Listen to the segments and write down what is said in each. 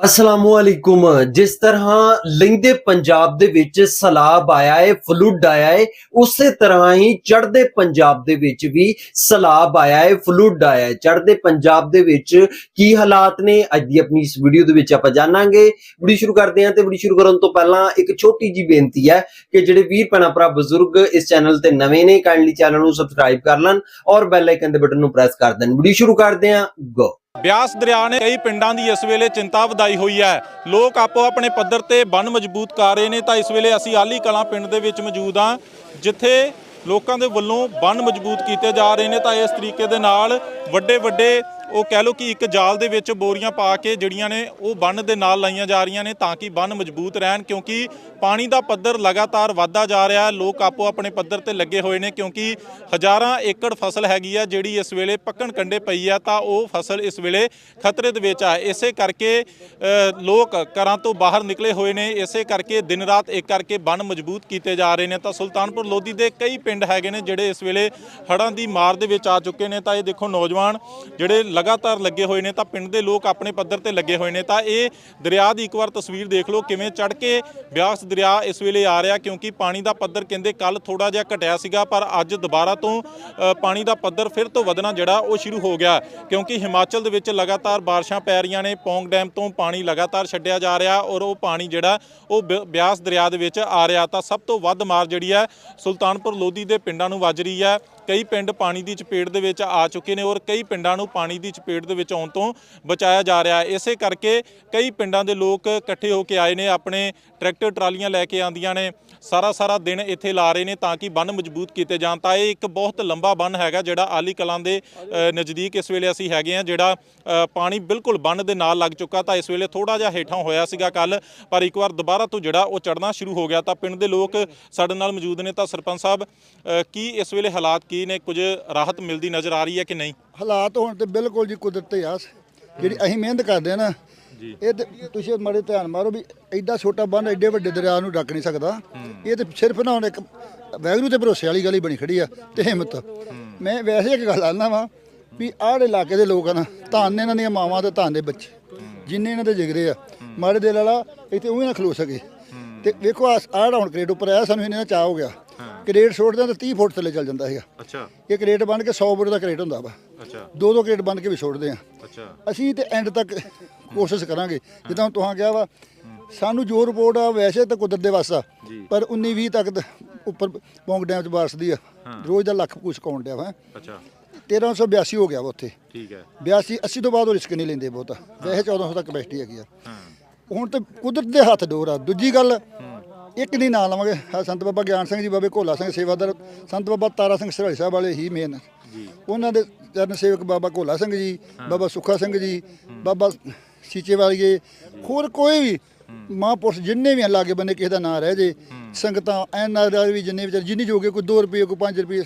ਅਸਲਾਮੁਅਲੈਕੁਮ। ਜਿਸ ਤਰ੍ਹਾਂ ਲਹਿੰਦੇ ਪੰਜਾਬ ਦੇ ਵਿੱਚ ਸਲਾਬ ਆਇਆ ਹੈ ਫਲੂਡ ਆਇਆ ਹੈ ਉਸੇ ਤਰ੍ਹਾਂ ਹੀ ਚੜ੍ਹਦੇ ਪੰਜਾਬ ਦੇ ਵਿੱਚ ਵੀ ਸਲਾਬ ਆਇਆ ਹੈ ਫਲੂਡ ਆਇਆ ਹੈ ਚੜ੍ਹਦੇ ਪੰਜਾਬ ਦੇ ਵਿੱਚ ਕੀ ਹਾਲਾਤ ਨੇ? ਅੱਜ ਦੀ ਆਪਣੀ ਇਸ ਵੀਡੀਓ ਦੇ ਵਿੱਚ ਆਪਾਂ ਜਾਣਾਂਗੇ। ਵੀਡੀਓ ਸ਼ੁਰੂ ਕਰਦੇ ਹਾਂ ਤੇ ਵੀਡੀਓ ਸ਼ੁਰੂ ਕਰਨ ਤੋਂ ਪਹਿਲਾਂ ਇੱਕ ਛੋਟੀ ਜੀ ਬੇਨਤੀ ਹੈ ਕਿ ਜਿਹੜੇ ਵੀਰ, ਭੈਣਾਂ, ਭਰਾ, ਬਜ਼ੁਰਗ ਇਸ ਚੈਨਲ ਤੇ ਨਵੇਂ ਨੇ ਕਾਈਂਡਲੀ ਚੈਨਲ ਨੂੰ ਸਬਸਕ੍ਰਾਈਬ ਕਰ ਲੈਣ ਔਰ ਬੈਲ ਆਈਕਨ ਦੇ ਬਟਨ ਨੂੰ ਪ੍ਰੈਸ ਕਰ ਦੇਣ। ਵੀਡੀਓ ਸ਼ੁਰੂ ਕਰਦੇ ਹਾਂ। ਗੋ ਬਿਆਸ ਦਰਿਆ ਨੇ ਕਈ ਪਿੰਡਾਂ ਦੀ ਇਸ ਵੇਲੇ ਚਿੰਤਾ ਵਧਾਈ ਹੋਈ ਹੈ। ਲੋਕ ਆਪੋ ਆਪਣੇ ਪੱਧਰ ਤੇ ਬੰਨ ਮਜ਼ਬੂਤ ਕਰ ਰਹੇ ਨੇ ਤਾਂ ਇਸ ਵੇਲੇ ਅਸੀਂ ਆਲੀ ਕਲਾਂ ਪਿੰਡ ਦੇ ਵਿੱਚ ਮੌਜੂਦ ਹਾਂ, ਜਿੱਥੇ ਲੋਕਾਂ ਦੇ ਵੱਲੋਂ ਬੰਨ ਮਜ਼ਬੂਤ ਕੀਤੇ ਜਾ ਰਹੇ ਨੇ ਤਾਂ ਇਸ ਤਰੀਕੇ ਦੇ ਨਾਲ ਵੱਡੇ ਵੱਡੇ ਉਹ ਕਹਿ ਲਓ ਕਿ ਇੱਕ ਜਾਲ ਦੇ ਵਿੱਚ ਬੋਰੀਆਂ ਪਾ ਕੇ ਜਿਹੜੀਆਂ ਨੇ ਉਹ ਬੰਨ ਦੇ ਨਾਲ ਲਾਈਆਂ ਜਾ ਰਹੀਆਂ ਨੇ ਤਾਂ ਕਿ ਬੰਨ ਮਜ਼ਬੂਤ ਰਹਿਣ, ਕਿਉਂਕਿ ਪਾਣੀ ਦਾ ਪੱਧਰ ਲਗਾਤਾਰ ਵਧਦਾ ਜਾ ਰਿਹਾ ਹੈ। ਲੋਕ ਆਪੋ ਆਪਣੇ ਪੱਧਰ ਤੇ ਲੱਗੇ ਹੋਏ ਨੇ, ਕਿਉਂਕਿ ਹਜ਼ਾਰਾਂ ਏਕੜ ਫਸਲ ਹੈਗੀ ਆ ਜਿਹੜੀ ਇਸ ਵੇਲੇ ਪੱਕਣ ਕੰਡੇ ਪਈ ਆ, ਤਾਂ ਉਹ ਫਸਲ ਇਸ ਵੇਲੇ ਖਤਰੇ ਦੇ ਵਿੱਚ ਆ। ਇਸੇ ਕਰਕੇ ਲੋਕ ਘਰਾਂ ਤੋਂ ਬਾਹਰ ਨਿਕਲੇ ਹੋਏ ਨੇ। ਇਸੇ ਕਰਕੇ ਦਿਨ ਰਾਤ ਇੱਕ ਕਰਕੇ ਬੰਨ ਮਜ਼ਬੂਤ ਕੀਤੇ ਜਾ ਰਹੇ ਨੇ। ਤਾਂ ਸੁਲਤਾਨਪੁਰ ਲੋਧੀ ਦੇ ਕਈ ਪਿੰਡ ਹੈਗੇ ਨੇ, ਜਿਹੜੇ ਇਸ ਵੇਲੇ ਹੜ੍ਹਾਂ ਦੀ ਮਾਰ ਦੇ ਵਿੱਚ ਆ ਚੁੱਕੇ ਨੇ। ਤਾਂ ਇਹ ਦੇਖੋ ਨੌਜਵਾਨ ਜਿਹੜੇ ਲਗਾਤਾਰ ਲੱਗੇ ਹੋਏ ਨੇ ਤਾਂ ਪਿੰਡ ਦੇ ਲੋਕ ਆਪਣੇ ਪੱਧਰ ਤੇ ਲੱਗੇ ਹੋਏ ਨੇ ਤਾਂ ਇਹ ਦਰਿਆ ਦੀ ਇੱਕ ਵਾਰ ਤਸਵੀਰ ਦੇਖ ਲਓ ਕਿਵੇਂ ਚੜ ਕੇ ਬਿਆਸ ਦਰਿਆ ਇਸ ਵੇਲੇ ਆ ਰਿਹਾ ਕਿਉਂਕਿ ਪਾਣੀ ਦਾ ਪੱਧਰ ਕਹਿੰਦੇ ਕੱਲ ਥੋੜਾ ਜਿਹਾ ਘਟਿਆ ਸੀਗਾ, ਪਰ ਅੱਜ ਦੁਬਾਰਾ ਤੋਂ ਪਾਣੀ ਦਾ ਪੱਧਰ ਫਿਰ ਤੋਂ ਵਧਣਾ ਜਿਹੜਾ ਉਹ ਸ਼ੁਰੂ ਹੋ ਗਿਆ ਕਿਉਂਕਿ ਹਿਮਾਚਲ ਦੇ ਵਿੱਚ ਲਗਾਤਾਰ ਬਾਰਿਸ਼ਾਂ ਪੈ ਰਹੀਆਂ ਨੇ, ਪੌਂਗ ਡੈਮ ਤੋਂ ਪਾਣੀ ਲਗਾਤਾਰ ਛੱਡਿਆ ਜਾ ਰਿਹਾ ਔਰ ਉਹ ਪਾਣੀ ਜਿਹੜਾ ਉਹ ਬਿ- ਬਿਆਸ ਦਰਿਆ ਦੇ ਵਿੱਚ ਆ ਰਿਹਾ ਤਾਂ ਸਭ ਤੋਂ ਵੱਧ ਮਾਰ ਜਿਹੜੀ ਹੈ ਸੁਲਤਾਨਪੁਰ ਲੋਧੀ ਦੇ ਪਿੰਡਾਂ ਨੂੰ ਵੱਜ ਰਹੀ ਹੈ। ਕਈ ਪਿੰਡ ਪਾਣੀ ਦੀ ਚਪੇਟ ਦੇ ਵਿੱਚ ਆ ਚੁੱਕੇ ਨੇ ਔਰ ਕਈ ਪਿੰਡਾਂ ਨੂੰ ਪਾਣੀ ਦੀ ਚਪੇਟ ਦੇ ਵਿੱਚ ਆਉਣ ਤੋਂ ਬਚਾਇਆ ਜਾ ਰਿਹਾ ਹੈ। ਇਸੇ ਕਰਕੇ ਕਈ ਪਿੰਡਾਂ ਦੇ ਲੋਕ ਇਕੱਠੇ ਹੋ ਕੇ ਆਏ ਨੇ, ਆਪਣੇ ਟਰੈਕਟਰ, ਟਰਾਲੀਆਂ ਲੈ ਕੇ ਆਂਦੀਆਂ ਨੇ। ਸਾਰਾ ਸਾਰਾ ਦਿਨ ਇੱਥੇ ਲਾ ਰਹੇ ਨੇ ਤਾਂ ਕਿ ਬੰਨ ਮਜ਼ਬੂਤ ਕੀਤੇ ਜਾਣ। ਤਾਂ ਇਹ ਇੱਕ ਬਹੁਤ ਲੰਬਾ ਬੰਨ ਹੈਗਾ ਜਿਹੜਾ ਆਲੀ ਕਲਾਂ ਦੇ ਨਜ਼ਦੀਕ ਇਸ ਵੇਲੇ ਅਸੀਂ ਹੈਗੇ ਆ ਜਿਹੜਾ ਪਾਣੀ ਬਿਲਕੁਲ ਬੰਨ ਦੇ ਨਾਲ ਲੱਗ ਚੁੱਕਾ ਤਾਂ ਇਸ ਵੇਲੇ ਥੋੜਾ ਜਿਹਾ ਹੇਠਾਂ ਹੋਇਆ ਸੀਗਾ ਕੱਲ ਪਰ ਇੱਕ ਵਾਰ ਦੁਬਾਰਾ ਤੋਂ ਜਿਹੜਾ ਉਹ ਚੜਨਾ ਸ਼ੁਰੂ ਹੋ ਗਿਆ। ਤਾਂ ਪਿੰਡ ਦੇ ਲੋਕ ਸਾਡੇ ਨਾਲ ਮੌਜੂਦ ਨੇ। ਤਾਂ ਸਰਪੰਚ ਸਾਹਿਬ ਕੀ ਇਸ ਵੇਲੇ ਹਾਲਾਤ ਕੀ ਨੇ ਕੁਝ ਰਾਹਤ ਮਿਲਦੀ ਨਜ਼ਰ ਆ ਰਹੀ ਹੈ ਕਿ ਨਹੀਂ? ਹਾਲਾਤ ਹੁਣ ਤੇ ਬਿਲਕੁਲ ਜੀ ਕੁਦਰਤ ਤੇ ਆਸ ਜਿਹੜੀ ਅਸੀਂ ਮਿਹਨਤ ਕਰਦੇ ਆ ਨਾ ਜੀ। ਇਹ ਤੇ ਤੁਸੀਂ ਮਾੜੇ ਧਿਆਨ ਮਾਰੋ ਵੀ ਐਡਾ ਛੋਟਾ ਬੰਨ ਐਡੇ ਵੱਡੇ ਦਰਿਆ ਨੂੰ ਡੱਕ ਨਹੀਂ ਸਕਦਾ। ਇਹ ਤੇ ਸਿਰਫ ਨਾ ਹੁਣ ਇੱਕ ਵੈਗਰੂ ਤੇ ਭਰੋਸੇ ਵਾਲੀ ਗੱਲ ਹੀ ਬਣੀ ਖੜੀ ਆ ਤੇ ਹਿੰਮਤ। ਮੈਂ ਵੈਸੇ ਇੱਕ ਗੱਲ ਆਨਾ ਵਾਂ ਵੀ ਆਹ ਇਲਾਕੇ ਦੇ ਲੋਕ ਆ ਨਾ ਧੰਨ ਨੇ ਇਹਨਾਂ ਦੀਆਂ ਮਾਵਾਂ ਤੇ ਧੰਨ ਦੇ ਬੱਚੇ ਜਿੰਨੇ ਇਹਨਾਂ ਦੇ ਜਿਗਰੇ ਆ। ਮਾੜੇ ਦਿਲ ਵਾਲਾ ਇੱਥੇ ਉਹੀ ਨਾ ਖਲੋ ਸਕੇ। ਤੇ ਵੇਖੋ ਆਹ ਹੁਣ ਕ੍ਰੇਟ ਉੱਪਰ ਆਇਆ ਸਾਨੂੰ ਇਹਨਾਂ ਚਾਹ ਹੋ ਗਿਆ। ਕ੍ਰੇਟ ਛੋੜਦੇ ਤਾਂ 30 ਫੁੱਟ ਥੱਲੇ ਚੱਲ ਜਾਂਦਾ ਹੈਗਾ ਅੱਛਾ। ਇਹ ਕ੍ਰੇਟ ਬਣ ਕੇ 100 ਫੁੱਟ ਦਾ ਕ੍ਰੇਟ ਹੁੰਦਾ ਵਾ। ਅੱਛਾ। ਦੋ ਦੋ ਕ੍ਰੇਟ ਬਣ ਕੇ ਵੀ ਛੋੜਦੇ ਆ। ਅੱਛਾ। ਅਸੀਂ ਤੇ ਐਂਡ ਤੱਕ ਕੋਸ਼ਿਸ਼ ਕਰਾਂਗੇ। ਜਿੱਦਾਂ ਹੁਣ ਤੁਹਾਂ ਕਿਹਾ ਵਾ ਸਾਨੂੰ ਜੋ ਰਿਪੋਰਟ ਆ ਵੈਸੇ ਤਾਂ ਕੁਦਰਤ ਦੇ ਵਾਸਾ। ਪਰ 19 20 ਤੱਕ ਉੱਪਰ ਪੌਂਗ ਡੈਮ ਚ ਬਾਰਸਦੀ ਆ। ਰੋਜ਼ ਦਾ ਲੱਖ ਕੁਛ ਕਾਉਂਟ ਡਿਆ ਵਾ। ਅੱਛਾ। 1382 ਹੋ ਗਿਆ ਵਾ ਉੱਥੇ। ਠੀਕ ਹੈ। 82 80 ਤੋਂ ਬਾਅਦ ਉਹ ਰਿਸਕ ਨਹੀਂ ਲੈਂਦੇ ਬਹੁਤਾ। ਵੈਸੇ 1400 ਤੱਕ ਕਪੈਸਿਟੀ ਹੈਗੀ ਆ। ਹਾਂ। ਹੁਣ ਤੇ ਕੁਦਰਤ ਦੇ ਹੱਥ ਡੋਰ ਆ। ਦੂਜੀ ਗੱਲ ਇੱਕ ਨਹੀਂ ਨਾਂ ਲਵਾਂਗੇ ਆਹ ਸੰਤ ਬਾਬਾ ਗਿਆਨ ਸਿੰਘ ਜੀ ਬਾਬੇ ਭੋਲਾ ਸਿੰਘ ਸੇਵਾਦਾਰ ਸੰਤ ਬਾਬਾ ਤਾਰਾ ਸਿੰਘ ਸਰਹਾਲੀ ਸਾਹਿਬ ਵਾਲੇ ਹੀ ਮੇਨ ਜੀ। ਉਹਨਾਂ ਦੇ ਚਰਨ ਸੇਵਕ ਬਾਬਾ ਭੋਲਾ ਸਿੰਘ ਜੀ ਬਾਬਾ ਸੁੱਖਾ ਸਿੰਘ ਜੀ ਬਾਬਾ ਸੀਚੇ ਵਾਲੀਏ ਹੋਰ ਕੋਈ ਵੀ ਮਹਾਂਪੁਰਸ਼ ਜਿੰਨੇ ਵੀ ਲਾਗੇ ਬੰਨੇ ਕਿਸੇ ਦਾ ਨਾਂ ਰਹਿ ਜੇ ਸੰਗਤਾਂ ਐਨ ਆਰ ਵੀ ਜਿੰਨੇ ਵਿਚਾਰੇ ਜਿੰਨੀ ਜੋਗੇ ਕੋਈ 2 ਰੁਪਏ ਕੋਈ 5 ਰੁਪਏ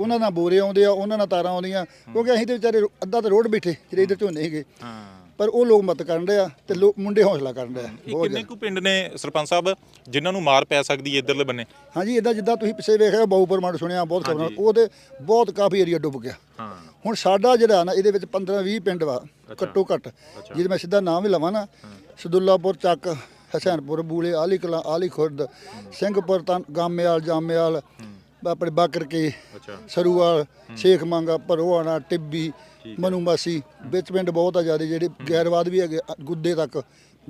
ਉਹਨਾਂ ਨਾਲ ਬੋਰੇ ਆਉਂਦੇ ਆ ਉਹਨਾਂ ਨਾਲ ਤਾਰਾਂ ਆਉਂਦੀਆਂ ਕਿਉਂਕਿ ਅਸੀਂ ਤੇ ਵਿਚਾਰੇ ਅੱਧਾ ਤਾਂ ਰੋਡ ਬੈਠੇ ਜਿਹੜੇ ਇੱਧਰ ਝੋਨੇ ਸੀਗੇ। ਹਾਂ। ਪਰ ਉਹ ਲੋਕ ਮਤ ਕਰਨ ਰਹੇ ਆ ਤੇ ਲੋਕ ਮੁੰਡੇ ਹੌਸਲਾ ਕਰਨ ਰਹੇ ਆ। ਇਹ ਬਹੁਤ ਕਿੰਨੇ ਕੁ ਪਿੰਡ ਨੇ ਸਰਪੰਚ ਸਾਹਿਬ ਜਿਨ੍ਹਾਂ ਨੂੰ ਮਾਰ ਪੈ ਸਕਦੀ ਹੈ ਇਧਰਲੇ ਬੰਨੇ? ਹਾਂਜੀ ਇਦਾਂ ਜਿੱਦਾਂ ਤੁਸੀਂ ਪਿੱਛੇ ਵੇਖਿਆ ਬਾਊਪਰ ਮੰਡ ਸੁਣਿਆ ਬਹੁਤ ਖਬਰਾਂ। ਹਾਂਜੀ। ਉਹ ਤੇ ਬਹੁਤ ਕਾਫੀ ਏਰੀਆ ਡੁੱਬ ਗਿਆ। ਹਾਂ। ਹੁਣ ਸਾਡਾ ਜਿਹੜਾ ਨਾ ਇਹਦੇ ਵਿੱਚ 15 20 ਪਿੰਡ ਵਾ ਘੱਟੋ ਘੱਟ। ਜਿਹਦੇ ਮੈਂ ਸਿੱਧਾ ਨਾਮ ਵੀ ਲਵਾਂ ਨਾ ਸਦੁੱਲਾਪੁਰ ਚੱਕ ਹਸੈਨਪੁਰ ਬੂਲੇ ਆਲੀ ਕਲਾਂ ਆਲੀ ਖੁਰਦ ਸਿੰਘਪੁਰ ਤਾਂ ਗਾਮੇਵਾਲ ਜਾਮੇਵਾਲ ਆਪਣੇ ਬਾਕਰ ਕੇ ਅੱਛਾ। ਸਰੂਵਾਲ ਸ਼ੇਖ ਮੰਗਾ ਭਰੋਆਣਾ ਟਿੱਬੀ ਮਨੂਮਾਸੀ ਵਿੱਚ ਪਿੰਡ ਬਹੁਤ ਆ ਜਿਆਦੇ ਜਿਹੜੇ ਗੈਰਵਾਦ ਵੀ ਹੈਗੇ ਅ, ਗੁੱਦੇ ਤੱਕ।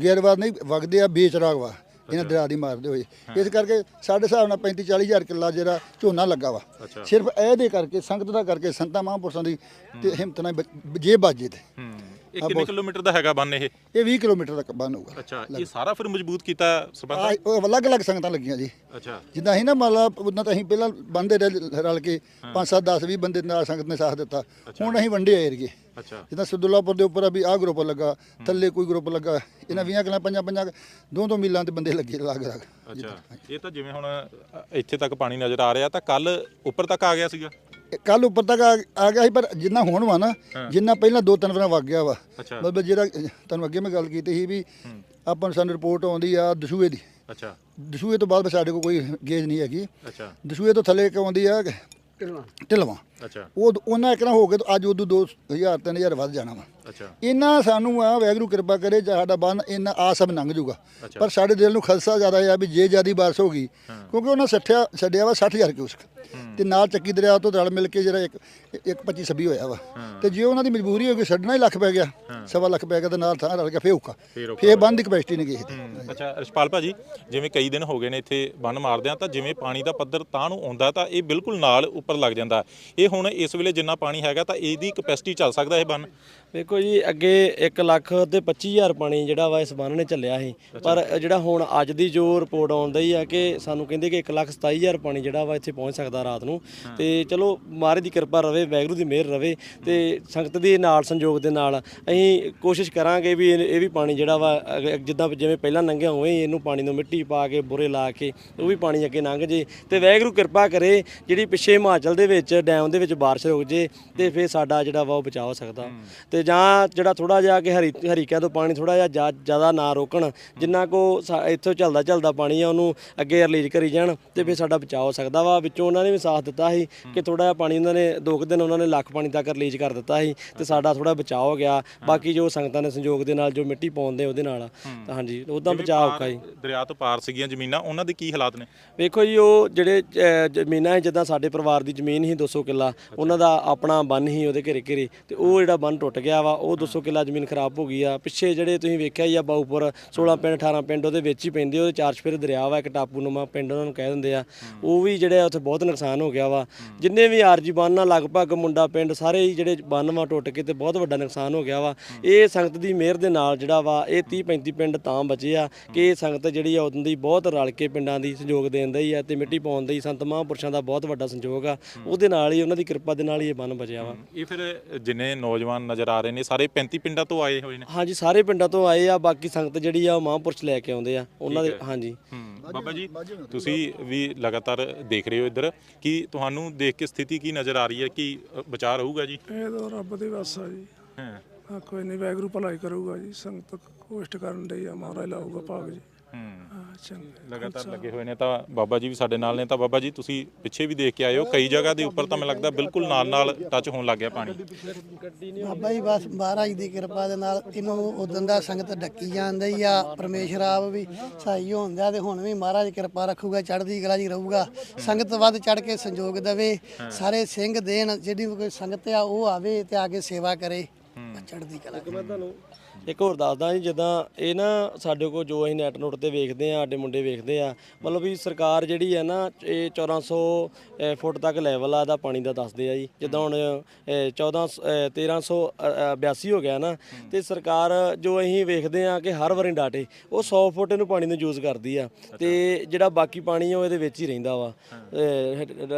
ਗੈਰਵਾਦ ਨਹੀਂ ਵਗਦੇ ਆ ਬੇਚਰਾਗ ਵਾ ਇਹਨਾਂ ਦਰਿਆ ਦੀ ਮਾਰਦੇ ਹੋਏ। ਇਸ ਕਰਕੇ ਸਾਡੇ ਹਿਸਾਬ ਨਾਲ 35 40 ਹਜ਼ਾਰ ਕਿੱਲਾ ਜਿਹੜਾ ਝੋਨਾ ਲੱਗਾ ਵਾ। ਅੱਛਾ। ਸਿਰਫ ਇਹਦੇ ਕਰਕੇ ਸੰਗਤ ਦਾ ਕਰਕੇ ਸੰਤਾਂ ਮਹਾਂਪੁਰਸ਼ਾਂ ਦੀ ਤੇ ਹਿੰਮਤ ਨਾਲ ਬ- ਜੇ ਬਾਜੇ ਤੇ। ਹੂੰ। ਇਹ ਕਿੰਨੇ ਕਿਲੋਮੀਟਰ ਦਾ ਹੈਗਾ ਬੰਨ ਇਹ? ਇਹ 20 ਕਿਲੋਮੀਟਰ ਤੱਕ ਬੰਨ ਹੋਊਗਾ। ਅੱਛਾ ਇਹ ਸਾਰਾ ਫਿਰ ਮਜ਼ਬੂਤ ਕੀਤਾ ਸਰਪੰਚ ਆ ਸਾਹਿਬ ਉਹ ਅਲੱਗ-ਅਲੱਗ ਸੰਗਤਾਂ ਲੱਗੀਆਂ ਜੀ। ਅੱਛਾ। ਜਿੱਦਾਂ ਅਸੀਂ ਨਾ ਲਾ ਉਦੋਂ ਤਾਂ ਅਸੀਂ ਪਹਿਲਾਂ ਬੰਦੇ ਰਲ ਕੇ 5 7 10 20 ਬੰਦੇ ਨਾਲ ਸੰਗਤ ਨੇ ਸਾਥ ਦਿੱਤਾ। ਹੁਣ ਅਸੀਂ ਵੰਡੇ ਆਏ ਰਹੀਏ ਅੱਛਾ। ਜਿੱਦਾਂ ਸਦੁੱਲਾਪੁਰ ਦੇ ਉੱਪਰ ਆ ਵੀ ਆਹ ਗਰੁੱਪ ਲੱਗਾ ਥੱਲੇ ਕੋਈ ਗਰੁੱਪ ਲੱਗਾ ਇਹਨਾਂ 20 ਕਿਲਾਂ ਪੰਜਾਂ ਪੰਜਾਂ ਦੋ ਦੋ ਮਿਲਾਂ ਤੇ ਬੰਦੇ ਲੱਗੇ ਲੱਗ ਲੱਗ ਅੱਛਾ ਇਹ ਤਾਂ ਜਿਵੇਂ ਹੁਣ ਅ, ਇੱਥੇ ਤੱਕ ਪਾਣੀ ਨਜ਼ਰ ਆ ਰਿਹਾ ਤਾਂ ਕੱਲ ਉੱਪਰ ਤੱਕ ਆ ਗਿਆ ਸੀਗਾ? ਕੱਲ ਉੱਪਰ ਤੱਕ ਆ ਆ ਗਿਆ ਸੀ ਪਰ ਜਿੰਨਾ ਹੁਣ ਵਾ ਨਾ ਜਿੰਨਾ ਪਹਿਲਾਂ ਦੋ ਤਿੰਨ ਵਾਰ ਵਗ ਗਿਆ ਵਾ। ਅੱਛਾ। ਮਤਲਬ ਜਿਹੜਾ ਤੁਹਾਨੂੰ ਅੱਗੇ ਮੈਂ ਗੱਲ ਕੀਤੀ ਸੀ ਵੀ ਆਪਾਂ ਨੂੰ ਸਾਨੂੰ ਰਿਪੋਰਟ ਆਉਂਦੀ ਆ ਦਸੂਏ ਦੀ। ਅੱਛਾ। ਦਸੂਏ ਤੋਂ ਬਾਅਦ ਸਾਡੇ ਕੋਲ ਕੋਈ ਗੇਜ ਨਹੀਂ ਹੈਗੀ। ਅੱਛਾ। ਦਸੂਏ ਤੋਂ ਥੱਲੇ ਇੱਕ ਆਉਂਦੀ ਆ ਢਿਲਵਾਂ। ਅੱਛਾ। ਉਹ ਉਹਨਾਂ ਇੱਕ ਨਾ ਹੋ ਕੇ ਤੇ ਅੱਜ ਉਦੋਂ 2000 3000 ਵੱਧ ਜਾਣਾ ਵਾ। ਅੱਛਾ। ਇੰਨਾ ਸਾਨੂੰ ਆ ਵੈਗਰੂ ਕਿਰਪਾ ਕਰੇ ਜਾਂ ਸਾਡਾ ਬੰਨ ਇੰਨਾ ਆ ਸਭ ਲੰਘ ਜਾਊਗਾ। ਅੱਛਾ। ਪਰ ਸਾਡੇ ਦਿਲ ਨੂੰ ਖਲਸਾ ਜ਼ਿਆਦਾ ਆ ਵੀ ਜੇ ਜਿਆਦੀ ਬਾਰਿਸ਼ ਹੋ ਗਈ ਕਿਉਂਕਿ ਉਹਨਾਂ ਸੱਠਿਆ ਛੱਡਿਆ ਵਾ 60000 ਕਿਊਸਕ। ਤੇ ਨਾਲ ਚੱਕੀ ਦਰਿਆ ਤੋਂ ਰਲ ਮਿਲ ਕੇ ਜਿਹੜਾ ਇੱਕ ਇੱਕ 25 26 ਹੋਇਆ ਵਾ। ਤੇ ਜੇ ਉਹਨਾਂ ਦੀ ਮਜਬੂਰੀ ਹੋ ਗਈ ਛੱਡਣਾ ਹੀ ਲੱਖ ਪੈ ਗਿਆ ਸਵਾ ਲੱਖ ਪੈ ਗਿਆ ਤੇ ਨਾਲ ਥਾਂ ਰਲ ਗਿਆ ਫੇਰ ਔਖਾ। ਫੇਰ ਬੰਦ ਦੀ ਕਪੈਸਿਟੀ ਨਹੀਂ ਗਈ ਇਹਦੀ। ਅੱਛਾ ਰਿਸ਼ਪਾਲ ਭਾਜੀ ਜਿਵੇਂ ਕਈ ਦਿਨ ਹੋ ਗਏ ਨੇ ਇੱਥੇ ਬੰਨ ਮਾਰਦੇ ਆ ਤਾਂ ਜਿਵੇਂ ਪਾਣੀ ਦਾ ਪੱਧਰ ਤਾਂ ਨੂੰ ਆਉਂਦਾ ਤਾਂ ਇਹ ਬਿਲਕੁਲ ਨਾਲ ਉੱਪਰ ਲੱਗ ਜਾਂਦਾ। ਇਹ ਹੁਣ ਇਸ ਵੇਲੇ ਜਿੰਨਾ ਪਾਣੀ ਹੈਗਾ ਤਾਂ ਇਹਦੀ ਕਪੈਸਿਟੀ ਚੱਲ ਸਕਦਾ ਇਹ ਬੰਨ? ਵੇਖੋ ਜੀ ਅੱਗੇ 1 ਲੱਖ ਤੇ 25000 ਪਾਣੀ ਜਿਹੜਾ ਵਾ ਇਸ ਬੰਨ ਨੇ ਚੱਲਿਆ ਸੀ। ਪਰ ਜਿਹੜਾ ਹੁਣ ਅੱਜ ਦੀ ਜੋ ਰਿਪੋਰਟ ਆਉਂਦੀ ਆ ਕਿ ਸਾਨੂੰ ਕਹਿੰਦੇ ਕਿ 1 ਲੱਖ 27000 ਪਾਣੀ ਜਿਹੜਾ ਵਾ ਇੱਥੇ ਪਹੁੰਚ ਸਕਦਾ ਰਾਤ ਨੂੰ। ਤੇ ਚਲੋ, ਮਹਾਰਾਜ ਦੀ ਕਿਰਪਾ ਰਵੇ ਵੈਗਰੂ ਦੀ ਮਿਹਰ ਰਵੇ ਤੇ ਸੰਗਤ ਦੇ ਨਾਲ, ਸੰਯੋਗ ਦੇ ਨਾਲ ਅਸੀਂ ਕੋਸ਼ਿਸ਼ ਕਰਾਂਗੇ ਵੀ ਇਹ ਇਹ ਵੀ ਪਾਣੀ ਜਿਹੜਾ ਵਾ, ਅਗ- ਜਿੱਦਾਂ ਜਿਵੇਂ ਪਹਿਲਾਂ ਲੰਘਿਆ ਹੋਵੇ ਇਹਨੂੰ ਪਾਣੀ ਨੂੰ ਮਿੱਟੀ ਪਾ ਕੇ, ਬੁਰੇ ਲਾ ਕੇ, ਉਹ ਵੀ ਪਾਣੀ ਅੱਗੇ ਲੰਘ ਜੇ। ਤੇ ਵੈਗਰੂ ਕਿਰਪਾ ਕਰੇ, ਜਿਹੜੀ ਪਿੱਛੇ ਹਿਮਾਚਲ ਦੇ ਵਿੱਚ, ਡੈਮ ਦੇ ਵਿੱਚ ਬਾਰਿਸ਼ ਰੁਕ ਜੇ ਤੇ ਫਿਰ ਸਾਡਾ ਜਿਹੜਾ ਵਾ ਉਹ ਬਚਾਅ ਹੋ ਸਕਦਾ। ਤੇ ਜਾਂ ਜਿਹੜਾ ਥੋੜਾ ਜਿਹਾ ਕਿ ਹਰੀ, ਹਰੀਕਿਆਂ ਤੋਂ ਪਾਣੀ ਥੋੜਾ ਜਿਹਾ ਜਾ ਜ਼ਿਆਦਾ ਨਾ ਰੋਕਣ, ਜਿੰਨਾ ਕੋ ਸਾ- ਇੱਥੋਂ ਚੱਲਦਾ ਚੱਲਦਾ ਪਾਣੀ ਆ, ਉਹਨੂੰ ਅੱਗੇ ਰਿਲੀਜ਼ ਕਰੀ ਜਾਣ ਤੇ ਫਿਰ ਸਾਡਾ ਬਚਾਅ ਹੋ ਸਕਦਾ ਵਾ। ਵਿੱਚੋਂ ਉਹਨਾਂ ਨੇ ਵੀ ਸਾਥ ਦਿੱਤਾ ਸੀ ਕਿ ਥੋੜਾ ਜਿਹਾ ਪਾਣੀ ਉਹਨਾਂ ਨੇ ਦੋ ਕੁ ਦਿਨ ਉਹਨਾਂ ਨੇ ਲੱਖ ਪਾਣੀ ਤੱਕ ਰਿਲੀਜ਼ ਕਰ ਦਿੱਤਾ ਸੀ ਤੇ ਸਾਡਾ ਥੋੜਾ ਬਚਾਅ ਹੋ ਗਿਆ। ਬਾਕੀ ਜੋ ਸੰਗਤਾਂ ਦੇ ਸੰਯੋਗ ਦੇ ਨਾਲ ਜੋ ਮਿੱਟੀ ਪਾਉਂਦੇ ਉਹਦੇ ਨਾਲ ਤਾਂ ਹਾਂਜੀ ਉਦਾਂ ਬਚਾਅ ਔਖਾ ਜੀ। ਦਰਿਆ ਤੋਂ ਪਾਰ ਸੀਗੀਆਂ ਜ਼ਮੀਨਾਂ ਉਹਨਾਂ ਦੇ ਕੀ ਹਾਲਾਤ ਨੇ? ਵੇਖੋ ਜੀ ਉਹ ਜਿਹੜੇ ਜ਼ਮੀਨਾਂ ਹੈ ਜਿੱਦਾਂ ਸਾਡੇ ਪਰਿਵਾਰ ਦੀ ਜ਼ਮੀਨ ਸੀ 200 ਕਿੱਲਾ ਉਹਨਾਂ ਦਾ ਆਪਣਾ ਬੰਨ ਹੀ ਉਹਦੇ ਘੇਰੇ ਘੇਰੇ ਤੇ ਉਹ ਜਿਹੜਾ ਬੰਨ ਟੁੱਟ ਗਿਆ ਵਾ ਉਹ 200 ਕਿੱਲਾ ਜ਼ਮੀਨ ਖਰਾਬ ਹੋ ਗਈ ਆ। ਪਿੱਛੇ ਜਿਹੜੇ ਤੁਸੀਂ ਵੇਖਿਆ ਹੀ ਆ ਬਾਊਪੁਰ 16 ਪਿੰਡ 18 ਪਿੰਡ ਉਹਦੇ ਵਿੱਚ ਹੀ ਪੈਂਦੇ ਉਹਦੇ ਚਾਰ ਚਫੇਰੇ ਦਰਿਆ ਵਾ ਇੱਕ ਟਾਪੂ ਨੁਮਾ ਪਿੰਡ ਉਹਨਾਂ ਨੂੰ ਕਹਿ ਦਿੰਦੇ ਆ। ਉਹ ਵੀ ਜਿਹੜੇ ਆ ਉੱਥੇ ਬਹੁਤ ਨੁਕਸਾਨ ਹੋ ਗਿਆ ਵਾ। ਜਿੰਨੇ ਵੀ ਆਰਜੀ ਬੰਨ ਆ ਲਗਭਗ ਮੁੰਡਾ ਪਿੰਡ ਸਾਰੇ ਹੀ ਜਿਹੜੇ ਬੰਨ ਵਾ ਟੁੱਟ ਕੇ ਤੇ ਬਹੁਤ ਵੱਡਾ ਨੁਕਸਾਨ ਹੋ ਗਿਆ ਵਾ। ਇਹ ਸੰਗਤ ਦੀ ਮਿਹਰ ਦੇ ਨਾਲ ਜਿਹੜਾ ਵਾ ਇਹ 30 35 ਪਿੰਡ ਤਾਂ ਬਚੇ ਆ ਕਿ ਇਹ ਸੰਗਤ ਜਿਹੜੀ ਆ ਉਦੋਂ ਦੀ ਬਹੁਤ ਰਲ ਕੇ ਪਿੰਡਾਂ ਦੀ ਸੰਯੋਗ ਦੇਣ ਦੀ ਆ ਤੇ ਮਿੱਟੀ ਪਾਉਣ ਦੀ ਸੰਤ ਮਹਾਂਪੁਰਸ਼ਾਂ ਦਾ ਬਹੁਤ ਵੱਡਾ ਸੰਯੋਗ ਆ। ਉਹਦੇ ਨਾਲ ਹੀ ਉਹਨਾਂ ਦੀ ਕਿਰਪਾ ਦੇ ਨਾਲ ਹੀ ਇਹ ਬੰਨ ਬਚਿਆ ਵਾ। ਇਹ ਫਿਰ ਜਿੰਨੇ ਨੌਜਵਾਨ ਨਜ਼ਰ ਆ ਰਹੇ ਨੇ ਸਾਰੇ 35 ਪਿੰਡਾਂ ਤੋਂ ਆਏ ਹੋਏ ਨੇ? ਹਾਂਜੀ ਸਾਰੇ ਪਿੰਡਾਂ ਤੋਂ ਆਏ ਆ। ਬਾਕੀ ਸੰਗਤ ਜਿਹੜੀ ਆ ਉਹ ਮਹਾਂਪੁਰਸ਼ ਲੈ ਕੇ ਆਉਂਦੇ ਆ। ਉਹਨਾਂ ਦੇ ਹਾਂਜੀ। ਬਾਬਾ ਜੀ ਤੁਸੀਂ ਵੀ ਲਗਾਤਾਰ ਦੇਖ ਰਹੇ ਹੋ ਇੱਧਰ ਕਿ ਤੁਹਾਨੂੰ ਦੇਖ ਕੇ ਸਥਿਤੀ ਕੀ ਨਜ਼ਰ ਆ ਰਹੀ ਹੈ? ਕਿ ਬਚਾਅ ਰਹੂਗਾ ਜੀ? ਇਹ ਤਾਂ ਰੱਬ ਦੇ ਵੱਸ ਆ ਜੀ। ਹਾਂ। ਹਾਂ, ਕੋਈ ਨਹੀਂ ਵੈਗਰੂ ਭਲਾਈ ਕਰੂਗਾ ਜੀ ਸੰਗਤ ਕੋਸ਼ਟ ਕਰਨ ਡਈ ਆ ਮਹਾਰਾਜ ਲਾਊਗਾ ਭਾਗ ਜੀ। ਹੂੰ ਹਾਂ ਚੰਗਾ। ਲਗਾਤਾਰ ਲੱਗੇ ਹੋਏ ਨੇ ਤਾਂ ਬਾਬਾ ਜੀ ਵੀ ਸਾਡੇ ਨਾਲ ਨੇ ਤਾਂ ਬਾਬਾ ਜੀ ਤੁਸੀਂ ਪਿੱਛੇ ਵੀ ਦੇਖ ਕੇ ਆਏ ਹੋ ਕਈ ਜਗ੍ਹਾ ਦੇ ਉੱਪਰ ਤਾਂ ਮੈਨੂੰ ਲੱਗਦਾ ਬਿਲਕੁਲ ਨਾਲ ਨਾਲ ਟੱਚ ਹੋਣ ਲੱਗ ਗਿਆ ਪਾਣੀ। ਬਾਬਾ ਜੀ ਬਸ ਮਹਾਰਾਜ ਦੀ ਕਿਰਪਾ ਦੇ ਨਾਲ ਇਹਨੂੰ ਉਦੋਂ ਦਾ ਸੰਗਤ ਡੱਕੀ ਜਾਂਦੀ ਆ ਪਰਮੇਸ਼ਰ ਆਪ ਵੀ ਸਹਾਈ ਹੁੰਦਾ ਤੇ ਹੁਣ ਵੀ ਮਹਾਰਾਜ ਕਿਰਪਾ ਰੱਖੂਗਾ ਚੜ੍ਹਦੀ ਕਲਾ ਜੀ ਰਹੂਗਾ। ਸੰਗਤ ਵੱਧ ਚੜ ਕੇ ਸੰਯੋਗ ਦੇਵੇ ਸਾਰੇ ਸਿੰਘ ਦੇਣ ਜਿਹੜੀ ਕੋਈ ਸੰਗਤ ਆ ਉਹ ਆਵੇ ਤੇ ਆ ਕੇ ਸੇਵਾ ਕਰੇ। ਚੜ੍ਹਦੀ ਕਲਾ ਮੈਂ ਤੁਹਾਨੂੰ ਇੱਕ ਹੋਰ ਦੱਸਦਾ ਜੀ ਜਿੱਦਾਂ ਇਹ ਨਾ ਸਾਡੇ ਕੋਲ ਜੋ ਅਸੀਂ ਨੈਟ ਨੋਟ ਤੇ ਵੇਖਦੇ ਆ ਸਾਡੇ ਮੁੰਡੇ ਵੇਖਦੇ ਆ ਮਤਲਬ ਵੀ ਸਰਕਾਰ ਜਿਹੜੀ ਹੈ ਨਾ ਇਹ 1400 ਅ, ਫੁੱਟ ਤੱਕ ਲੈਵਲ ਆ ਦਾ ਪਾਣੀ ਦਾ ਦੱਸਦੇ ਆ ਜੀ। ਜਿੱਦਾਂ ਹੁਣ ਅ, 14 ਅ, 1382 ਹੋ ਗਿਆ ਨਾ ਤੇ ਸਰਕਾਰ ਜੋ ਅਸੀਂ ਵੇਖਦੇ ਆ ਕਿ ਹਰ ਵਾਰੀ ਡਾਟੇ ਉਹ 100 ਫੁੱਟ ਇਹਨੂੰ ਪਾਣੀ ਨੂੰ ਯੂਜ਼ ਕਰਦੀ ਆ। ਤੇ ਜਿਹੜਾ ਬਾਕੀ ਪਾਣੀ ਆ ਉਹ ਇਹਦੇ ਵਿੱਚ ਹੀ ਰਹਿੰਦਾ ਵਾ।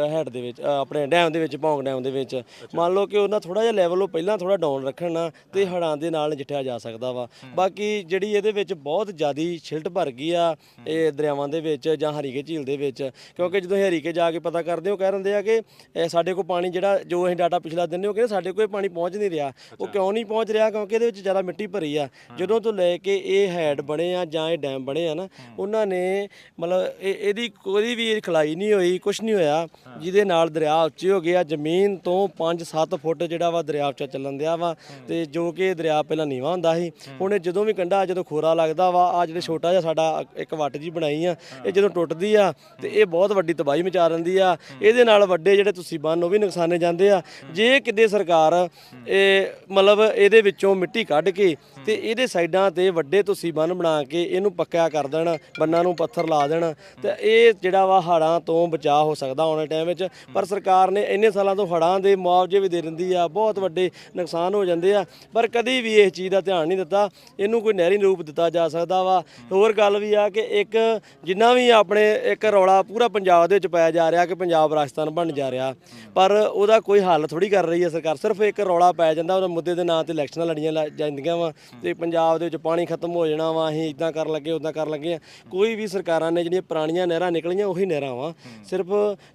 ਹੈਡ ਦੇ ਵਿੱਚ ਆਪਣੇ ਡੈਮ ਦੇ ਵਿੱਚ ਭੌਂਗ ਡੈਮ ਦੇ ਵਿੱਚ। ਮੰਨ ਲਓ ਕਿ ਉਹਨਾਂ ਥੋੜਾ ਜਿਹਾ ਲੈਵਲ ਉਹ ਪਹਿਲਾਂ ਥੋੜਾ ਡਾਊਨ ਰੱਖਣ ਨਾ ਤੇ ਹੜਾਂ ਦੇ ਨਾਲ ਨਜਿੱਠਿਆ ਜਾ ਸਕਦਾ। ਵਾ। ਬਾਕੀ ਜਿਹੜੀ ਇਹਦੇ ਵਿੱਚ ਬਹੁਤ ਜ਼ਿਆਦੀ ਛਿਲਟ ਭਰ ਗਈ ਆ ਇਹ ਦਰਿਆਵਾਂ ਦੇ ਵਿੱਚ ਜਾਂ ਹਰੀਕੇ ਝੀਲ ਦੇ ਵਿੱਚ। ਕਿਉਂਕਿ ਜਦੋਂ ਅਸੀਂ ਹਰੀਕੇ ਜਾ ਕੇ ਪਤਾ ਕਰਦੇ ਉਹ ਕਹਿ ਰਹਿੰਦੇ ਆ ਕਿ ਇਹ ਸਾਡੇ ਕੋਲ ਪਾਣੀ ਜਿਹੜਾ ਜੋ ਅਸੀਂ ਡਾਟਾ ਪਿਛਲਾ ਦਿੰਦੇ ਉਹ ਕਹਿੰਦੇ ਸਾਡੇ ਕੋਲ ਇਹ ਪਾਣੀ ਪਹੁੰਚ ਨਹੀਂ ਰਿਹਾ। ਉਹ ਕਿਉਂ ਨਹੀਂ ਪਹੁੰਚ ਰਿਹਾ? ਕਿਉਂਕਿ ਇਹਦੇ ਵਿੱਚ ਜ਼ਿਆਦਾ ਮਿੱਟੀ ਭਰੀ ਆ। ਜਦੋਂ ਤੋਂ ਲੈ ਕੇ ਇਹ ਹੈਡ ਬਣੇ ਆ ਜਾਂ ਇਹ ਡੈਮ ਬਣੇ ਆ ਨਾ ਉਹਨਾਂ ਨੇ ਮਤਲਬ ਇਹ ਇਹਦੀ ਕੋਈ ਵੀ ਖਲਾਈ ਨਹੀਂ ਹੋਈ ਕੁਝ ਨਹੀਂ ਹੋਇਆ। ਜਿਹਦੇ ਨਾਲ ਦਰਿਆ ਉੱਚੇ ਹੋ ਗਿਆ ਜ਼ਮੀਨ ਤੋਂ 5-7 ਫੁੱਟ ਜਿਹੜਾ ਵਾ ਦਰਿਆ ਉੱਚਾ ਚੱਲਣ ਦਿਆ ਵਾ ਤੇ ਜੋ ਕਿ ਦਰਿਆ ਪਹਿਲਾਂ ਨੀਵਾਂ ਹੁੰਦਾ ਸੀ ਹੁਣ ਇਹ ਜਦੋਂ ਵੀ ਕੰਢਾ ਜਦੋਂ ਖੋਰਾ ਲੱਗਦਾ ਵਾ ਆ ਜਿਹੜੇ ਛੋਟਾ ਜਿਹਾ ਸਾਡਾ ਇੱਕ ਵੱਟ ਜੀ ਬਣਾਈ ਆ ਇਹ ਜਦੋਂ ਟੁੱਟਦੀ ਆ ਤੇ ਇਹ ਬਹੁਤ ਵੱਡੀ ਤਬਾਹੀ ਮਚਾ ਦਿੰਦੀ ਆ। ਇਹਦੇ ਨਾਲ ਵੱਡੇ ਜਿਹੜੇ ਤੁਸੀਂ ਬੰਨ ਉਹ ਵੀ ਨੁਕਸਾਨੇ ਜਾਂਦੇ ਆ। ਜੇ ਕਿਤੇ ਸਰਕਾਰ ਇਹ ਮਤਲਬ ਇਹਦੇ ਵਿੱਚੋਂ ਮਿੱਟੀ ਕੱਢ ਕੇ ਤੇ ਇਹਦੇ ਸਾਈਡਾਂ ਤੇ ਵੱਡੇ ਤੁਸੀਂ ਬੰਨ ਬਣਾ ਕੇ ਇਹਨੂੰ ਪੱਕਿਆ ਕਰ ਦੇਣ ਬੰਨਾਂ ਨੂੰ ਪੱਥਰ ਲਾ ਦੇਣ ਤੇ ਇਹ ਜਿਹੜਾ ਵਾ ਹੜਾਂ ਤੋਂ ਬਚਾਅ ਹੋ ਸਕਦਾ ਆਉਣ ਵਾਲੇ ਟਾਈਮ ਵਿੱਚ। ਪਰ ਸਰਕਾਰ ਨੇ ਇੰਨੇ ਸਾਲਾਂ ਤੋਂ ਹੜਾਂ ਦੇ ਮੁਆਵਜ਼ੇ ਵੀ ਦੇ ਦਿੰਦੀ ਆ ਬਹੁਤ ਵੱਡੇ ਨੁਕਸਾਨ ਹੋ ਜਾਂਦੇ ਆ। ਪਰ ਕਦੀ ਵੀ ਇਸ ਚੀਜ਼ ਦਾ ਧਿਆਨ ਨਹੀਂ ਦਿੱਤਾ, ਇਹਨੂੰ ਕੋਈ ਨਹਿਰੀ ਰੂਪ ਦਿੱਤਾ ਜਾ ਸਕਦਾ ਵਾ। ਹੋਰ ਗੱਲ ਵੀ ਆ ਕਿ ਇੱਕ ਜਿੰਨਾ ਵੀ ਆਪਣੇ ਇੱਕ ਰੌਲਾ ਪੂਰਾ ਪੰਜਾਬ ਦੇ ਵਿੱਚ ਪਾਇਆ ਜਾ ਰਿਹਾ ਕਿ ਪੰਜਾਬ ਰਾਜਸਥਾਨ ਬਣ ਜਾ ਰਿਹਾ। ਪਰ ਉਹਦਾ ਕੋਈ ਹੱਲ ਥੋੜੀ ਕਰ ਰਹੀ ਹੈ ਸਰਕਾਰ, ਸਿਰਫ ਇੱਕ ਰੌਲਾ ਪਾਇਆ ਜਾਂਦਾ ਉਹਦੇ ਮੁੱਦੇ ਦੇ ਨਾਂ ਤੇ ਇਲੈਕਸ਼ਨਾਂ ਲੜੀਆਂ ਲ- ਜਾਂਦੀਆਂ ਵਾ ਤੇ ਪੰਜਾਬ ਦੇ ਵਿੱਚ ਪਾਣੀ ਖਤਮ ਹੋ ਜਾਣਾ ਵਾ, ਅਸੀਂ ਇਦਾਂ ਕਰਨ ਲੱਗੇ ਉਦਾਂ ਕਰਨ ਲੱਗੇ ਆ। ਕੋਈ ਵੀ ਸਰਕਾਰਾਂ ਨੇ ਜਿਹੜੀਆਂ ਪੁਰਾਣੀਆਂ ਨਹਿਰਾਂ ਨਿਕਲੀਆਂ, ਉਹੀ ਨਹਿਰਾਂ ਵਾ। ਸਿਰਫ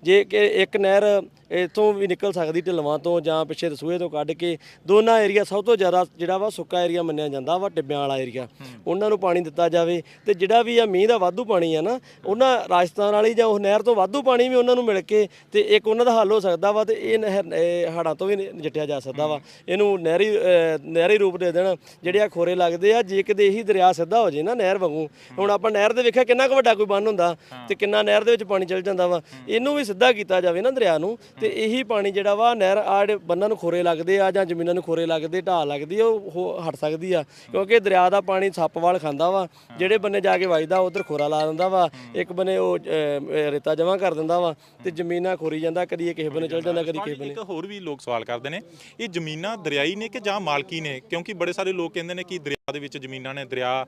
ਜੇ ਕਿ ਇੱਕ ਨਹਿਰ ਇੱਥੋਂ ਵੀ ਨਿਕਲ ਸਕਦੀ ਢਲਵਾਂ ਤੋਂ ਜਾਂ ਪਿੱਛੇ ਦਸੂਹੇ ਤੋਂ ਕੱਢ ਕੇ, ਦੋਨਾਂ ਏਰੀਆ ਸਭ ਤੋਂ ਜ਼ਿਆਦਾ ਜਿਹੜਾ ਵਾ ਸੁੱਕਾ ਏਰੀਆ ਮੰਨਿਆ ਜਾਂਦਾ ਵਾ ਟਿੱਬਿਆਂ ਵਾਲਾ ਏਰੀਆ ਉਹਨਾਂ ਨੂੰ ਪਾਣੀ ਦਿੱਤਾ ਜਾਵੇ ਤੇ ਜਿਹੜਾ ਵੀ ਆ ਮੀਂਹ ਦਾ ਵਾਧੂ ਪਾਣੀ ਆ ਨਾ, ਉਹਨਾਂ ਰਾਜਸਥਾਨ ਵਾਲੀ ਜਾਂ ਉਹ ਨਹਿਰ ਤੋਂ ਵਾਧੂ ਪਾਣੀ ਵੀ ਉਹਨਾਂ ਨੂੰ ਮਿਲ ਕੇ ਤੇ ਇੱਕ ਉਹਨਾਂ ਦਾ ਹੱਲ ਹੋ ਸਕਦਾ ਵਾ ਤੇ ਇਹ ਨਹਿਰ, ਇਹ ਹੜ੍ਹਾਂ ਤੋਂ ਵੀ ਨਜਿੱਠਿਆ ਜਾ ਸਕਦਾ ਵਾ। ਇਹਨੂੰ ਨਹਿਰੀ ਨਹਿਰੀ ਰੂਪ ਦੇ ਦੇਣ, ਜਿਹੜੇ ਆ ਖੋਰੇ ਲੱਗਦੇ ਆ, ਜੇ ਕਿਤੇ ਇਹੀ ਦਰਿਆ ਸਿੱਧਾ ਹੋ ਜੇ ਨਾ ਨਹਿਰ ਵਾਂਗੂ, ਹੁਣ ਆਪਾਂ ਨਹਿਰ ਦੇ ਵੇਖਿਆ ਕਿੰਨਾ ਕੁ ਵੱਡਾ ਕੋਈ ਬੰਨ ਹੁੰਦਾ ਤੇ ਕਿੰਨਾ ਨਹਿਰ ਦੇ ਵਿੱਚ ਪਾਣੀ ਚਲ ਜਾਂਦਾ ਵਾ। ਇਹਨੂੰ ਵੀ ਸਿੱਧਾ ਕੀਤਾ ਜਾਵੇ ਨਾ ਦਰਿਆ ਨੂੰ ਤੇ ਇਹੀ ਪਾਣੀ ਜਿਹੜਾ ਵਾ ਨਹਿਰ ਆ ਜਿਹੜੇ ਬੰਨਾਂ ਨੂੰ ਖੋਰੇ ਲੱਗਦੇ ਆ ਜਾਂ ਜ਼ਮੀਨਾਂ ਨੂੰ ਖੋਰੇ ਲੱਗਦੇ, ਢਾਹ ਲੱਗਦੀ ਆ, ਉਹ ਹੋ- ਹਟ ਸਕਦੀ ਆ। ਕਿਉਂਕਿ ਦਰਿਆ ਦਾ ਪਾਣੀ ਸੱਪ ਵਾਲ ਖਾਂਦਾ ਵਾ ਜਿਹੜੇ ਬੰਨੇ ਜਾ ਕੇ ਵੱਜਦਾ ਉਧਰ ਖੋਰਾ ਲਾ ਦਿੰਦਾ ਵਾ ਇੱਕ ਬੰਨੇ ਉਹ ਰੇਤਾ ਜਮਾ ਕਰ ਦਿੰਦਾ ਵਾ ਤੇ ਜ਼ਮੀਨਾਂ ਖੋਰੀ ਜਾਂਦਾ ਕਦੀ ਇਹ ਕਿਸੇ ਬੰਨੇ ਚਲ ਜਾਂਦਾ ਕਦੀ ਕਿਸੇ ਬੰਨੇ। ਇੱਕ ਹੋਰ ਵੀ ਲੋਕ ਸਵਾਲ ਕਰਦੇ ਨੇ ਇਹ ਜ਼ਮੀਨਾਂ ਦਰਿਆਈ ਨੇ ਕਿ ਜਾਂ ਮਾਲਕੀ ਨੇ? ਕਿਉਂਕਿ ਬੜੇ ਸਾਰੇ ਲੋਕ ਕਹਿੰਦੇ ਨੇ ਕਿ ਦਰਿਆ ਦੇ ਵਿੱਚ ਜ਼ਮੀਨਾਂ ਨੇ ਦਰਿਆ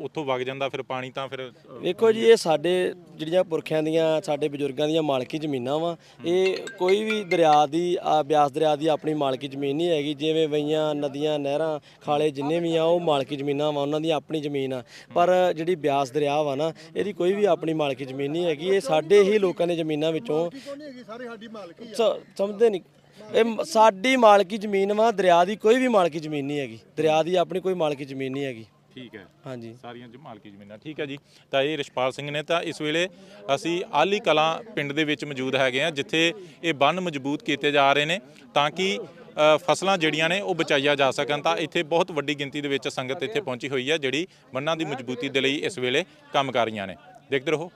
ਉੱਥੋਂ ਵਗ ਜਾਂਦਾ ਫਿਰ ਪਾਣੀ ਤਾਂ ਫਿਰ ਵੇਖੋ ਜੀ ਇਹ ਸਾਡੇ ਜਿਹੜੀਆਂ ਪੁਰਖਿਆਂ ਦੀਆਂ ਸਾਡੇ ਬਜ਼ੁਰਗਾਂ ਦੀਆਂ ਮਾਲਕੀ ਜ਼ਮੀਨਾਂ ਵਾ ਇਹ ਕੋਈ ਵੀ ਦਰਿਆ ਦੀ ਆ, ਬਿਆਸ ਦਰਿਆ ਦੀ ਆਪਣੀ ਮਾਲਕੀ ਜ਼ਮੀਨ ਨਹੀਂ ਹੈਗੀ ਜਿਵੇਂ ਵਈਆਂ ਨਦੀਆਂ ਨਹਿਰਾਂ ਖਾਲੇ ਜਿੰਨੇ ਵੀ ਆ ਉਹ ਮਾਲਕੀ ਜ਼ਮੀਨਾਂ ਵਾ ਉਹਨਾਂ ਦੀ ਆਪਣੀ ਜ਼ਮੀਨ ਆ। ਪਰ ਜਿਹੜੀ ਬਿਆਸ ਦਰਿਆ ਵਾ ਨਾ ਇਹਦੀ ਕੋਈ ਵੀ ਆਪਣੀ ਮਾਲਕੀ ਜ਼ਮੀਨ ਨਹੀਂ ਹੈਗੀ। ਇਹ ਸਾਡੇ ਹੀ ਲੋਕਾਂ ਦੀ ਜ਼ਮੀਨਾਂ ਵਿੱਚੋਂ ਸ- ਸਮਝਦੇ ਨਹੀਂ। ਇਹ ਸਾਡੀ ਮਾਲਕੀ ਜ਼ਮੀਨ ਵਾ ਦਰਿਆ ਦੀ ਕੋਈ ਵੀ ਮਾਲਕੀ ਜ਼ਮੀਨ ਨਹੀਂ ਹੈਗੀ। ਦਰਿਆ ਦੀ ਆਪਣੀ ਕੋਈ ਮਾਲਕੀ ਜ਼ਮੀਨ ਨਹੀਂ ਹੈਗੀ। ਠੀਕ ਹੈ। ਹਾਂਜੀ। ਸਾਰੀਆਂ ਜੀ ਮਾਲਕੀ ਜ਼ਮੀਨਾਂ ਠੀਕ ਹੈ ਜੀ। ਤਾਂ ਇਹ ਰਿਸ਼ਪਾਲ ਸਿੰਘ ਨੇ ਤਾਂ ਇਸ ਵੇਲੇ ਅਸੀਂ ਆਲੀ ਕਲਾਂ ਪਿੰਡ ਦੇ ਵਿੱਚ ਮੌਜੂਦ ਹੈਗੇ ਆ ਜਿੱਥੇ ਇਹ ਬੰਨ ਮਜ਼ਬੂਤ ਕੀਤੇ ਜਾ ਰਹੇ ਨੇ ਤਾਂ ਕਿ ਫਸਲਾਂ ਜਿਹੜੀਆਂ ਨੇ ਉਹ ਬਚਾਈਆਂ ਜਾ ਸਕਣ ਤਾਂ ਇੱਥੇ ਬਹੁਤ ਵੱਡੀ ਗਿਣਤੀ ਦੇ ਵਿੱਚ ਸੰਗਤ ਇੱਥੇ ਪਹੁੰਚੀ ਹੋਈ ਹੈ ਜਿਹੜੀ ਬੰਨਾਂ ਦੀ ਮਜ਼ਬੂਤੀ ਦੇ ਲਈ ਇਸ ਵੇਲੇ ਕੰਮ ਕਰ ਰਹੀਆਂ ਨੇ। ਦੇਖਦੇ ਰਹੋ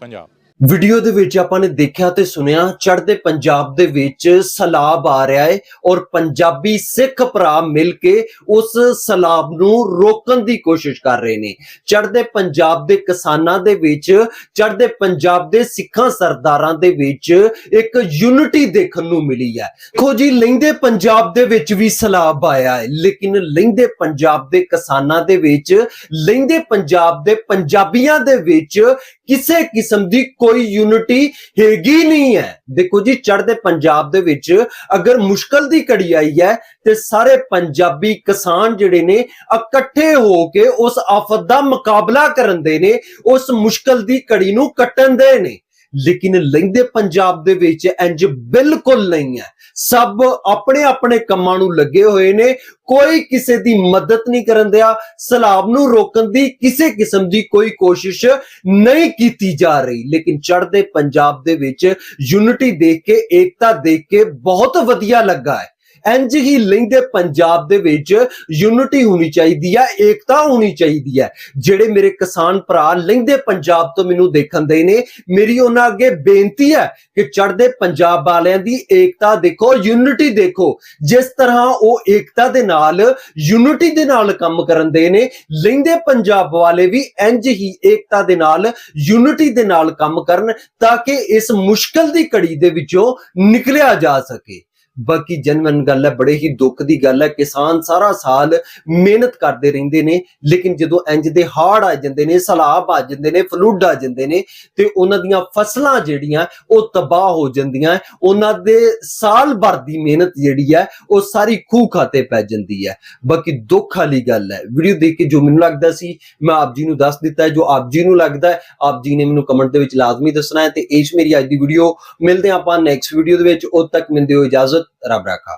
#ਪੰਜਾਬ। ਵੀਡੀਓ ਦੇ ਵਿੱਚ ਆਪਾਂ ਨੇ ਦੇਖਿਆ ਤੇ ਸੁਣਿਆ, ਚੜ੍ਹਦੇ ਪੰਜਾਬ ਦੇ ਵਿੱਚ ਸਲਾਬ ਆ ਰਿਹਾ ਹੈ ਔਰ ਪੰਜਾਬੀ ਸਿੱਖ ਭਰਾ ਮਿਲ ਕੇ ਉਸ ਸਲਾਬ ਨੂੰ ਰੋਕਣ ਦੀ ਕੋਸ਼ਿਸ਼ ਕਰ ਰਹੇ ਨੇ। ਚੜ੍ਹਦੇ ਪੰਜਾਬ ਦੇ ਕਿਸਾਨਾਂ ਦੇ ਵਿੱਚ, ਚੜ੍ਹਦੇ ਪੰਜਾਬ ਦੇ ਸਿੱਖਾਂ ਸਰਦਾਰਾਂ ਦੇ ਵਿੱਚ ਇੱਕ ਯੂਨਿਟੀ ਦੇਖਣ ਨੂੰ ਮਿਲੀ ਹੈ। ਦੇਖੋ ਜੀ, ਲਹਿੰਦੇ ਪੰਜਾਬ ਦੇ ਵਿੱਚ ਵੀ ਸਲਾਬ ਆਇਆ ਹੈ ਲੇਕਿਨ ਲਹਿੰਦੇ ਪੰਜਾਬ ਦੇ ਕਿਸਾਨਾਂ ਦੇ ਵਿੱਚ, ਲਹਿੰਦੇ ਪੰਜਾਬ ਦੇ ਪੰਜਾਬੀਆਂ ਦੇ ਵਿੱਚ ਕਿਸੇ ਕਿਸਮ ਦੀ ਕੋਈ ਯੂਨਿਟੀ ਹੈਗੀ ਨਹੀਂ ਹੈ। ਦੇਖੋ ਜੀ, ਚੜ੍ਹਦੇ ਪੰਜਾਬ ਦੇ ਵਿੱਚ ਅਗਰ ਮੁਸ਼ਕਲ ਦੀ ਘੜੀ ਆਈ ਹੈ ਤੇ ਸਾਰੇ ਪੰਜਾਬੀ ਕਿਸਾਨ ਜਿਹੜੇ ਨੇ ਇਕੱਠੇ ਹੋ ਕੇ ਉਸ ਆਫਤ ਦਾ ਮੁਕਾਬਲਾ ਕਰਨ ਦੇ ਨੇ, ਉਸ ਮੁਸ਼ਕਲ ਦੀ ਘੜੀ ਨੂੰ ਕੱਟਣ ਦੇ ਨੇ। ਲੇਕਿਨ ਲਹਿੰਦੇ ਪੰਜਾਬ ਦੇ ਵਿੱਚ ਇੰਜ ਬਿਲਕੁਲ ਨਹੀਂ ਹੈ। ਸਭ ਆਪਣੇ ਆਪਣੇ ਕੰਮਾਂ ਨੂੰ ਲੱਗੇ ਹੋਏ ਨੇ। ਕੋਈ ਕਿਸੇ ਦੀ ਮਦਦ ਨਹੀਂ ਕਰਨ ਦਿਆ। ਸਲਾਬ ਨੂੰ ਰੋਕਣ ਦੀ ਕਿਸੇ ਕਿਸਮ ਦੀ ਕੋਈ ਕੋਸ਼ਿਸ਼ ਨਹੀਂ ਕੀਤੀ ਜਾ ਰਹੀ। ਲੇਕਿਨ ਚੜ੍ਹਦੇ ਪੰਜਾਬ ਦੇ ਵਿੱਚ ਯੂਨਿਟੀ ਦੇਖ ਕੇ, ਏਕਤਾ ਦੇਖ ਕੇ ਬਹੁਤ ਵਧੀਆ ਲੱਗਾ ਹੈ। ਇੰਜ ਹੀ ਲਹਿੰਦੇ ਪੰਜਾਬ ਦੇ ਵਿੱਚ ਯੂਨਿਟੀ ਹੋਣੀ ਚਾਹੀਦੀ ਹੈ ਏਕਤਾ ਹੋਣੀ ਚਾਹੀਦੀ ਹੈ ਜਿਹੜੇ ਮੇਰੇ ਕਿਸਾਨ ਭਰਾ ਲਹਿੰਦੇ ਪੰਜਾਬ ਤੋਂ ਮੈਨੂੰ ਦੇਖਣ ਦੇ ਨੇ, ਮੇਰੀ ਉਹਨਾਂ ਅੱਗੇ ਬੇਨਤੀ ਹੈ ਕਿ ਚੜ੍ਹਦੇ ਪੰਜਾਬ ਵਾਲਿਆਂ ਦੀ ਏਕਤਾ ਦੇਖੋ, ਯੂਨਿਟੀ ਦੇਖੋ। ਜਿਸ ਤਰ੍ਹਾਂ ਉਹ ਏਕਤਾ ਦੇ ਨਾਲ, ਯੂਨਿਟੀ ਦੇ ਨਾਲ ਕੰਮ ਕਰਨ ਦੇ ਨੇ ਲਹਿੰਦੇ ਪੰਜਾਬ ਵਾਲੇ ਵੀ ਇੰਜ ਹੀ ਏਕਤਾ ਦੇ ਨਾਲ, ਯੂਨਿਟੀ ਦੇ ਨਾਲ ਕੰਮ ਕਰਨ ਤਾਂ ਕਿ ਇਸ ਮੁਸ਼ਕਲ ਦੀ ਘੜੀ ਦੇ ਵਿੱਚੋਂ ਨਿਕਲਿਆ ਜਾ ਸਕੇ। ਬਾਕੀ ਜਨਮਨ ਗੱਲ ਹੈ, ਬੜੇ ਹੀ ਦੁੱਖ ਦੀ ਗੱਲ ਹੈ, ਕਿਸਾਨ ਸਾਰਾ ਸਾਲ ਮਿਹਨਤ ਕਰਦੇ ਰਹਿੰਦੇ ਨੇ, ਲੇਕਿਨ ਜਦੋਂ ਇੰਜ ਦੇ ਹਾੜ ਆ ਜਾਂਦੇ ਨੇ, ਸਲਾਬ ਆ ਜਾਂਦੇ ਨੇ, ਫਲੂਡ ਆ ਜਾਂਦੇ ਨੇ, ਤੇ ਉਹਨਾਂ ਦੀਆਂ ਫਸਲਾਂ ਜਿਹੜੀਆਂ, ਉਹ ਤਬਾਹ ਹੋ ਜਾਂਦੀਆਂ, ਉਹਨਾਂ ਦੇ ਸਾਲ ਭਰ ਦੀ ਮਿਹਨਤ ਜਿਹੜੀ ਹੈ, ਉਹ ਸਾਰੀ ਖੂਹ ਖਾਤੇ ਪੈ ਜਾਂਦੀ ਹੈ। ਬਾਕੀ ਦੁੱਖ ਵਾਲੀ ਗੱਲ ਹੈ, ਵੀਡੀਓ ਦੇਖ ਕੇ ਜੋ ਮੈਨੂੰ ਲੱਗਦਾ ਸੀ, ਮੈਂ ਆਪ ਜੀ ਨੂੰ ਦੱਸ ਦਿੱਤਾ ਹੈ, ਜੋ ਆਪ ਜੀ ਨੂੰ ਲੱਗਦਾ ਹੈ, ਆਪ ਜੀ ਨੇ ਮੈਨੂੰ ਕਮੈਂਟ ਦੇ ਵਿੱਚ ਲਾਜ਼ਮੀ ਦੱਸਣਾ ਹੈ, ਤੇ ਇਹ ਮੇਰੀ ਅੱਜ ਦੀ ਵੀਡੀਓ। ਮਿਲਦੇ ਹਾਂ ਆਪਾਂ ਨੈਕਸਟ ਵੀਡੀਓ ਦੇ ਵਿੱਚ, ਉਦ ਤੱਕ ਮਿਲਦੇ ਹੋ ਇਜਾਜ਼ਤ। ਰੱਬ ਰਾਖਾ।